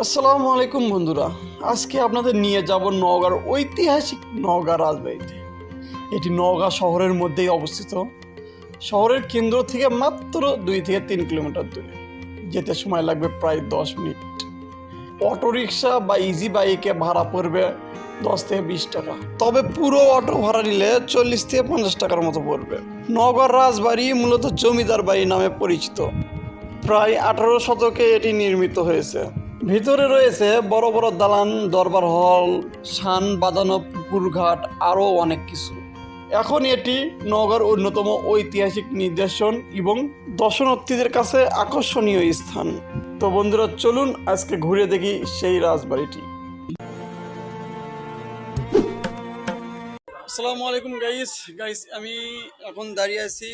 আসসালামু আলাইকুম বন্ধুরা। আজকে আপনাদের নিয়ে যাব নওগাঁর ঐতিহাসিক নওগাঁ রাজবাড়িতে। এটি নওগাঁ শহরের মধ্যেই অবস্থিত। শহরের কেন্দ্র থেকে মাত্র দুই থেকে তিন কিলোমিটার দূরে। যেতে সময় লাগবে প্রায় দশ মিনিট। অটোরিকশা বা ইজি বাইকে ভাড়া পড়বে দশ থেকে বিশ টাকা। তবে পুরো অটো ভাড়া নিলে চল্লিশ থেকে পঞ্চাশ টাকার মতো পড়বে। নগর রাজবাড়ি মূলত জমিদার বাড়ি নামে পরিচিত। প্রায় আঠারো শতকে এটি নির্মিত হয়েছে। ভিতরে রয়েছে বড় বড় দালান, দরবার হল, শান বাঁধানো পুকুর ঘাট আরও অনেক কিছু। এখন এটি নগর অন্যতম ঐতিহাসিক নিদর্শন এবং দর্শনার্থীদের কাছে আকর্ষণীয় স্থান। তো বন্ধুরা, চলুন আজকে ঘুরে দেখি সেই রাজবাড়িটি। আসসালামু আলাইকুম গাইস গাইস আমি এখন দাঁড়িয়ে আছি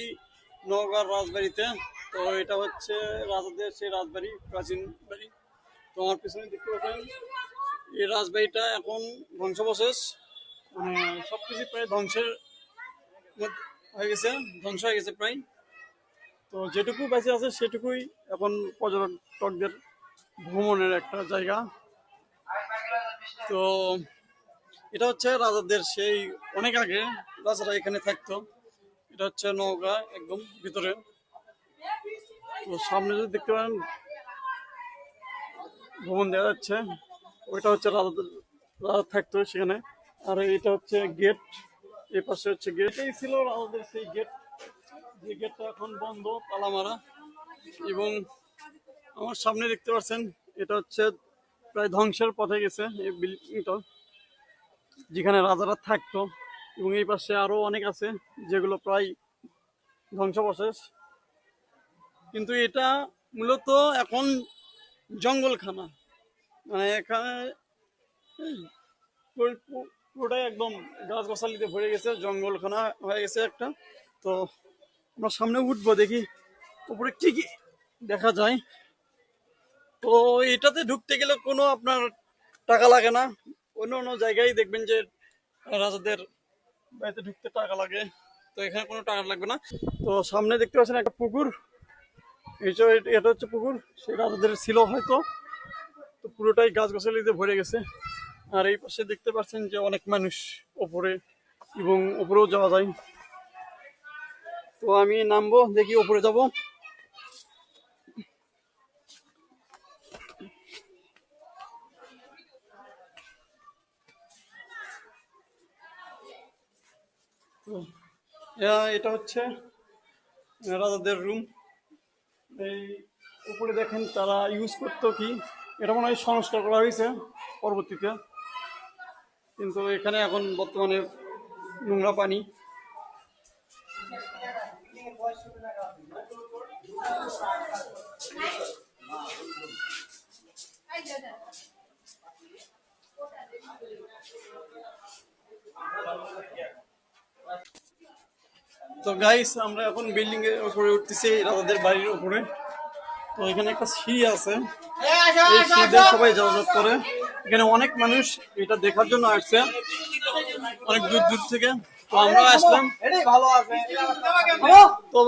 নওগাঁর রাজবাড়িতে। তো এটা হচ্ছে রাজাদের সেই রাজবাড়ি, প্রাচীন বাড়ি। তো আমার পিছনে দেখতে পাচ্ছেন এই রাজবাড়িটা এখন ধ্বংসাবশেষ। মানে সব কিছু প্রায় ধ্বংসের হয়ে গেছে, ধ্বংস হয়ে গেছে প্রায়। তো যেটুকু বেঁচে আছে সেটুকুই এখন পর্যটকদের ভ্রমণের একটা জায়গা। তো এটা হচ্ছে রাজাদের সেই অনেক আগে রাজারা এখানে থাকতো। এটা হচ্ছে নৌকা একদম ভিতরে। তো সামনে যদি দেখতে পারেন ভবন দেখা যাচ্ছে। ওইটা হচ্ছে রাজা থাকতো সেখানে। আর এটা হচ্ছে গেট। এই পাশে হচ্ছে গেট। এই ছিল রাজাদের সেই গেট। যে গেটটা এখন বন্ধ তালা মারা এবং আমার সামনে দেখতে পাচ্ছেন, এটা হচ্ছে প্রায় ধ্বংসের পথে গেছে এই বিল্ডিংটা, যেখানে রাজারা থাকতো। এবং এই পাশে আরও অনেক আছে, যেগুলো প্রায় ধ্বংসাবশেষ কিন্তু এটা মূলত এখন জঙ্গলখানা। মানে এখানে পুরো- পুরো- পুরোটাই একদম গাছ গাছালিতে ভরে গেছে, জঙ্গলখানা হয়ে গেছে একটা। তো আমরা সামনে উঠবো, দেখি উপরে কি কি দেখা যায়। তো এটাতে ঢুকতে গেলে কোনো আপনার টাকা লাগে না। অন্য অন্য জায়গায় দেখবেন যে রাজাদের বাড়িতে ঢুকতে টাকা লাগে। তো এখানে কোনো টাকা লাগবে না। তো সামনে দেখতে পাচ্ছেন একটা পুকুর। এট- হচ্ছে পুকুর সেই রাজাদের ছিল হয়তো। তো পুরোটাই গাছ গাছালিতে ভরে গেছে। আর এই পাশে দেখতে পাচ্ছেন যে অনেক মানুষ ওপরে এবং ওপরেও যাওয়া যায়। তো আমি নামবো, দেখি ওপরে যাব। এটা হচ্ছে রাজাদের রুম এই উপরে দেখেন তারা ইউজ করতো কি? এটা মনে হয় সংস্কার করা হয়েছে পরবর্তীতে। কিন্তু এখানে এখন বর্তমানে নোংরা পানি। তো গাইস আমরা এখন বিল্ডিং এর উপরে উঠতেছি রাজাদের বাড়ির উপরে। তো এখানে একটা সিঁড়ি আছে। এই সিঁড়িতে সবাই যাতায়াত করে। এখানে অনেক মানুষ এটা দেখার জন্য আসছে। অনেক দূর দূর থেকে। তো আমরা আসলাম। তো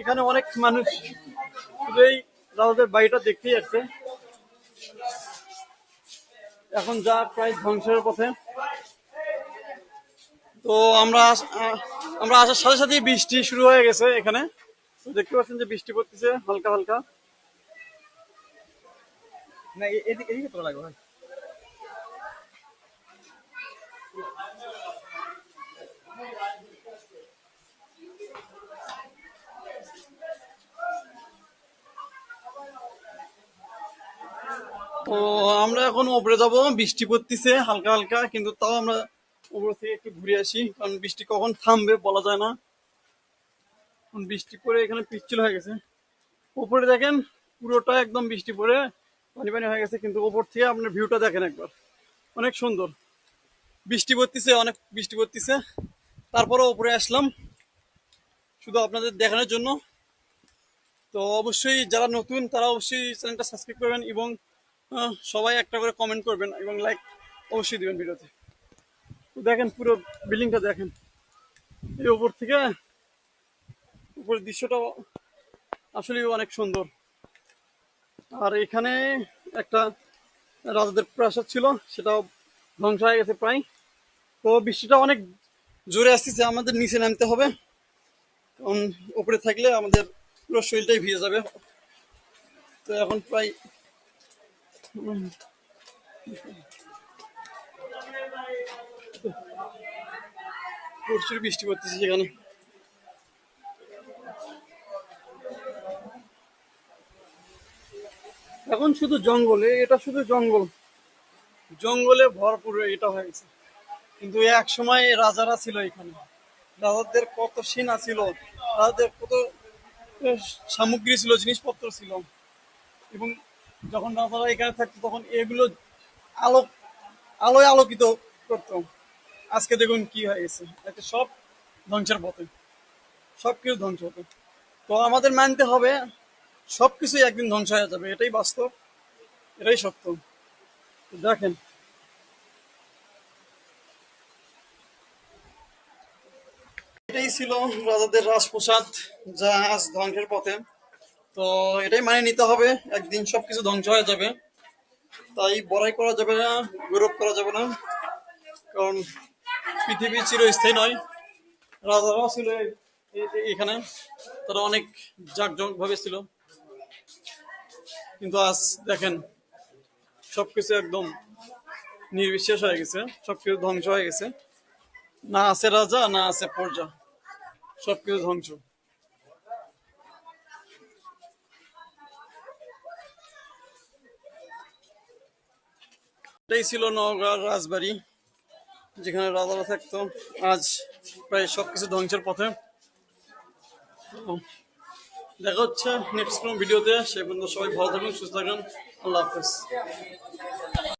এখানে অনেক মানুষ। এই রাজাদের বাড়িটা দেখতেই আসছে। এখন যা প্রায় ধ্বংসের পথে। তো আমরা আমরা আসার সাথে সাথে বৃষ্টি শুরু হয়ে গেছে এখানে। দেখতে পাচ্ছেন যে বৃষ্টি পড়তেছে হালকা হালকা। না এদিকে এদিকে তোলা লাগবে ভাই। তো আমরা এখন উপরে যাব বৃষ্টি পড়তেছে হালকা হালকা কিন্তু তাও আমরা উপর থেকে একটু ঘুরে আসি, কারণ বৃষ্টি কখন থামবে বলা যায় না। বৃষ্টি পরে এখানে পিচ্ছিল হয়ে গেছে। উপরে দেখেন, পুরোটা একদম বৃষ্টি পড়ে, পানি পানি হয়ে গেছে, কিন্তু উপর থেকে আপনার ভিউটা দেখেন একবার। অনেক সুন্দর। বৃষ্টি পড়তেছে, অনেক বৃষ্টি পড়তেছে। তারপরে উপরে আসলাম, শুধু আপনাদের দেখানোর জন্য। তো অবশ্যই যারা নতুন, তারা অবশ্যই চ্যানেলটা সাবস্ক্রাইব করবেন এবং সবাই একটা করে কমেন্ট করবেন এবং লাইক অবশ্যই দিবেন ভিডিওতে। দেখেন পুরো বিল্ডিংটা দেখেন। এই উপর থেকে উপরের দৃশ্যটা আসলে অনেক সুন্দর। আর এখানে একটা রাজাদের প্রাসাদ ছিল, সেটাও ধ্বংস হয়ে গেছে প্রায়। তো বৃষ্টিটা অনেক জোরে আসতেছে, আমাদের নিচে নামতে হবে। কারণ উপরে থাকলে আমাদের পুরো শরীরটাই ভিজে যাবে। তো এখন প্রায় প্রচুর বৃষ্টি পড়তেছে সেখানে। এখন শুধু জঙ্গলে এটা শুধু জঙ্গল। জঙ্গলে ভরপুর এটা হয়ে গেছে। কিন্তু এক সময় রাজারা ছিল এখানে। রাজাদের কত সেনা ছিল, রাজাদের কত সামগ্রী ছিল, জিনিসপত্র ছিল। এবং যখন রাজারা এখানে থাকতো, তখন এগুলো আলোক আলোয় আলোকিত করতো। আজকে দেখুন কি হয়ে গেছে। একটা সব ধ্বংসের পথে। সব কিছু ধ্বংস হতো তো আমাদের মানতে হবে, সব কিছুই একদিন ধ্বংস হয়ে যাবে। এটাই বাস্তব, এটাই সত্য। দেখেন। এটাই ছিল রাজাদের রাজপ্রসাদ, যা আজ ধ্বংসের পথে। তো এটাই মানে নিতে হবে, একদিন সবকিছু ধ্বংস হয়ে যাবে। তাই বড়াই করা যাবে না, গৌরব করা যাবে না। কারণ পৃথিবী চিরস্থায়ী নয়। রাজারাও ছিল এখানে। তারা অনেক জাকজমক ভাবে ছিল। কিন্তু আজ দেখেন, সবকিছু একদম নির্বিশেষ হয়ে গেছে। সবকিছু ধ্বংস হয়ে গেছে। না আছে রাজা, না আছে প্রজা। সবকিছু ধ্বংস। এটাই ছিল নওগাঁর রাজবাড়ি। যেখানে রাজারা থাকতো, আজ প্রায় সবকিছু ধ্বংসের পথে। দেখা হচ্ছে নেক্সট কোনো ভিডিওতে সেই পর্যন্ত সবাই ভালো থাকুন, সুস্থ থাকুন। আল্লাহ হাফেজ।